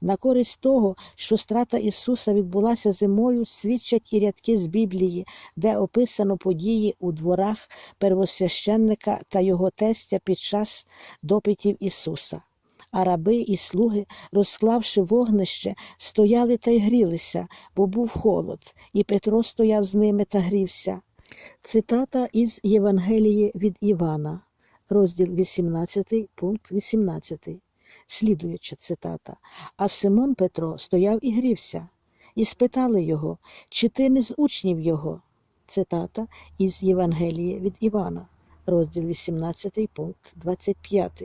На користь того, що страта Ісуса відбулася зимою, свідчать і рядки з Біблії, де описано події у дворах первосвященника та його тестя під час допитів Ісуса. А раби і слуги, розклавши вогнище, стояли та й грілися, бо був холод, і Петро стояв з ними та грівся. Цитата із Євангелії від Івана, розділ 18, пункт 18. Слідуюча цитата. А Симон Петро стояв і грівся, і спитали його, чи ти не з учнів його? Цитата із Євангелії від Івана, розділ 18, пункт 25.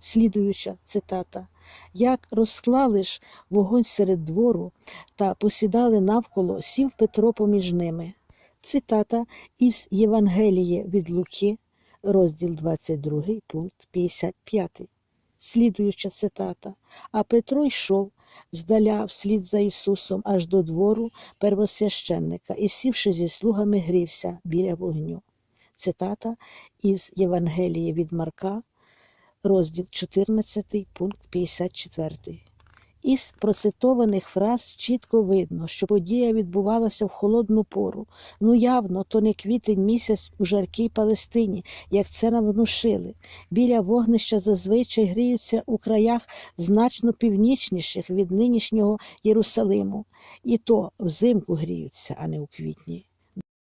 Слідуюча цитата. Як розклали ж вогонь серед двору та посідали навколо, сів Петро поміж ними. Цитата із Євангелії від Луки, розділ 22, пункт 55. Слідуюча цитата. А Петро йшов здаля вслід за Ісусом аж до двору первосвященника і, сівши зі слугами, грівся біля вогню. Цитата із Євангелії від Марка, розділ 14, пункт 54. Із процитованих фраз чітко видно, що подія відбувалася в холодну пору. Ну явно, то не квітень місяць у жаркій Палестині, як це нам внушили. Біля вогнища зазвичай гріються у краях значно північніших від нинішнього Єрусалиму. І то взимку гріються, а не у квітні.